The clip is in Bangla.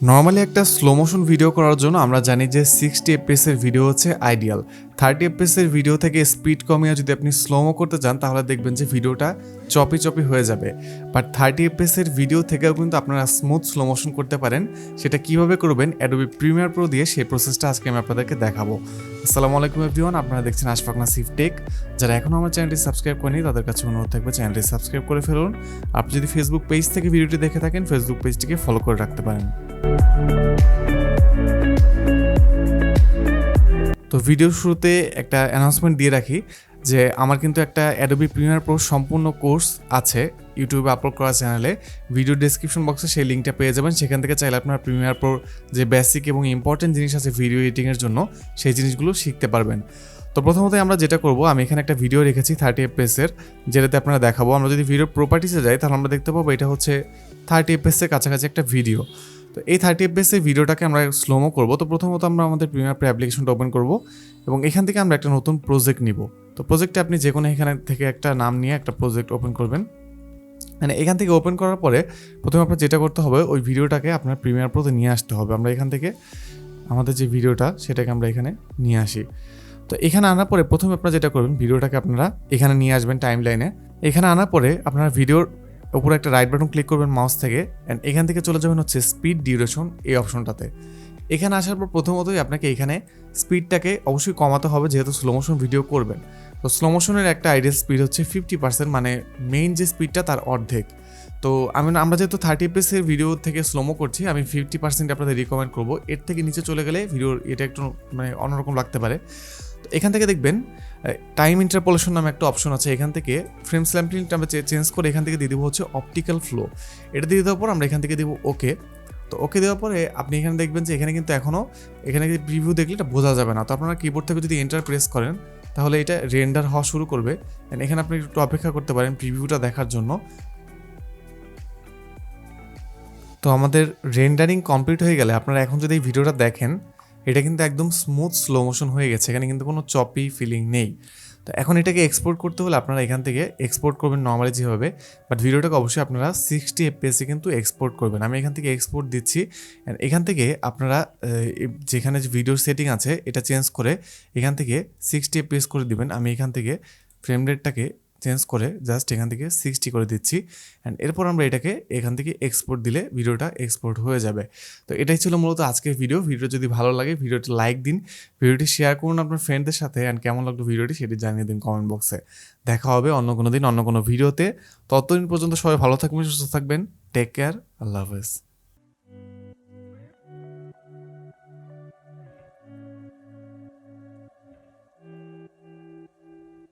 নর্মালি একটা স্লো মোশন ভিডিও করার জন্য আমরা জানি যে সিক্সটি এফপিএসের ভিডিও হচ্ছে আইডিয়াল থার্টি এফপিএসের ভিডিও থেকে স্পিড কমিয়ে যদি আপনি স্লোমো করতে চান তাহলে দেখবেন যে ভিডিওটা চপি চপি হয়ে যাবে। বাট থার্টি এফপিএসের ভিডিও থেকেও কিন্তু আপনারা স্মুথ স্লো মোশন করতে পারেন। সেটা কীভাবে করবেন? অ্যাডোবি প্রিমিয়ার প্রো দিয়ে সেই প্রসেসটা আজকে আমি আপনাদেরকে দেখাবো। আসসালামু আলাইকুম এভরিওয়ান আপনারা দেখছেন আশফাক নাসিফ টেক যারা এখনও আমার চ্যানেলটি সাবস্ক্রাইব করেনি তাদের কাছে অনুরোধ থাকবে চ্যানেলটি সাবস্ক্রাইব করে ফেলুন। আপনি যদি ফেসবুক পেজ থেকে ভিডিওটি দেখে থাকেন ফেসবুক পেজটিকে ফলো করে রাখতে পারেন। তো ভিডিও শুরুতে একটা অ্যানাউন্সমেন্ট দিয়ে রাখি যে আমার কিন্তু একটা অ্যাডোবি প্রিমিয়ার প্রো সম্পূর্ণ কোর্স আছে ইউটিউবে আপলোড করা চ্যানেলে ভিডিও ডেসক্রিপশন বক্সে সেই লিঙ্কটা পেয়ে যাবেন। সেখান থেকে চাইলে আপনার প্রিমিয়ার প্রোর যে বেসিক এবং ইম্পর্টেন্ট জিনিস আছে ভিডিও এডিটিংয়ের জন্য সেই জিনিসগুলো শিখতে পারবেন। তো প্রথমত আমরা যেটা করব, আমি এখানে একটা ভিডিও রেখেছি থার্টি এফপিএসের যেটাতে আপনারা দেখাবো। আমরা যদি ভিডিও প্রপার্টিসে যাই, তাহলে আমরা দেখতে পাবো এটা হচ্ছে থার্টি এফপিএসের কাছাকাছি একটা ভিডিও তো এই থার্টি এফপিএস ভিডিওটাকে আমরা স্লোমো করব। তো প্রথমত আমরা আমাদের প্রিমিয়ার প্রে অ্যাপ্লিকেশনটা ওপেন করব এবং এখান থেকে আমরা একটা নতুন প্রজেক্ট নিব। তো প্রজেক্টে আপনি যে কোনো এখানে থেকে একটা নাম নিয়ে একটা প্রজেক্ট ওপেন করবেন। মানে এখান থেকে ওপেন করার পরে প্রথমে আপনার যেটা করতে হবে, ওই ভিডিওটাকে আপনার প্রিমিয়ার প্রোতে নিয়ে আসতে হবে। আমরা এখান থেকে আমাদের যে ভিডিওটা সেটাকে আমরা এখানে নিয়ে আসি। তো এখানে আনার পরে প্রথমে আপনারা যেটা করবেন ভিডিওটাকে আপনারা এখানে নিয়ে আসবেন টাইম লাইনে এখানে আনার পরে আপনারা ভিডিওর উপরে একটা রাইট বাটন ক্লিক করবেন মাউস থেকে অ্যান্ড এখান থেকে চলে যাবেন হচ্ছে স্পিড ডিউরেশন এই অপশনটাতে এখানে আসার পর প্রথমতই আপনাকে এখানে স্পিডটাকে অবশ্যই কমাতে হবে, যেহেতু স্লো মোশন ভিডিও করবেন। তো স্লো মোশনের একটা আইডিয়াল স্পিড হচ্ছে ফিফটি পার্সেন্ট মানে মেইন যে স্পিডটা তার অর্ধেক। তো আমি আমরা যেহেতু থার্টি এর ভিডিও থেকে স্লোমো করছি, আমি ফিফটি পার্সেন্ট আপনাদের রিকমেন্ড করব। এর থেকে নিচে চলে গেলে ভিডিওর এটা একটু মানে অন্যরকম লাগতে পারে। তো এখান থেকে দেখবেন টাইম ইন্টারপোলেশন নামে একটা অপশন আছে, এখান থেকে ফ্রেম স্ল্যাম্পলিংটা আমরা চেঞ্জ করে এখান থেকে দিয়ে দেবো হচ্ছে অপটিক্যাল ফ্লো এটা দিয়ে দেওয়ার পর আমরা এখান থেকে দেবো ওকে তো ওকে দেওয়ার পরে আপনি এখানে দেখবেন যে এখানে কিন্তু এখনও এখানে প্রিভিউ দেখলে এটা বোঝা যাবে না। তো আপনারা কিবোর্ড থেকে যদি এন্টার প্রেস করেন, তাহলে এটা রেন্ডার হওয়া শুরু করবে। And এখানে আপনি একটু অপেক্ষা করতে পারেন প্রিভিউটা দেখার জন্য। তো আমাদের রেন্ডারিং কমপ্লিট হয়ে গেলে আপনারা এখন যদি এই ভিডিওটা দেখেন এটা কিন্তু একদম স্মুথ স্লো মোশন হয়ে গেছে। এখানে কিন্তু কোনো চপি ফিলিং নেই। তো এখন এটাকে এক্সপোর্ট করতে হলে আপনারা এখান থেকে এক্সপোর্ট করবেন নর্মালি যেভাবে। বাট ভিডিওটাকে অবশ্যই আপনারা সিক্সটি এফপিএসে কিন্তু এক্সপোর্ট করবেন। আমি এখান থেকে এক্সপোর্ট দিচ্ছি। And এখান থেকে আপনারা যেখানে যে ভিডিওর সেটিং আছে, এটা চেঞ্জ করে এখান থেকে সিক্সটি এফপিএস করে দিবেন। আমি এখান থেকে ফ্রেম রেটটাকে চেঞ্জ করে জাস্ট এখান থেকে সিক্সটি করে দিচ্ছি অ্যান্ড এরপর আমরা এটাকে এখান থেকে এক্সপোর্ট দিলে ভিডিওটা এক্সপোর্ট হয়ে যাবে। তো এটাই ছিল মূলত আজকের ভিডিও ভিডিও যদি ভালো লাগে ভিডিওটি লাইক দিন। ভিডিওটি শেয়ার করুন আপনার ফ্রেন্ডদের সাথে অ্যান্ড কেমন লাগল ভিডিওটি সেটি জানিয়ে দিন কমেন্ট বক্সে দেখা হবে অন্য কোনো দিন, অন্য কোনো ভিডিওতে ততদিন পর্যন্ত সবাই ভালো থাকবেন, সুস্থ থাকবেন। টেক কেয়ার আল্লাহ হাফেজ।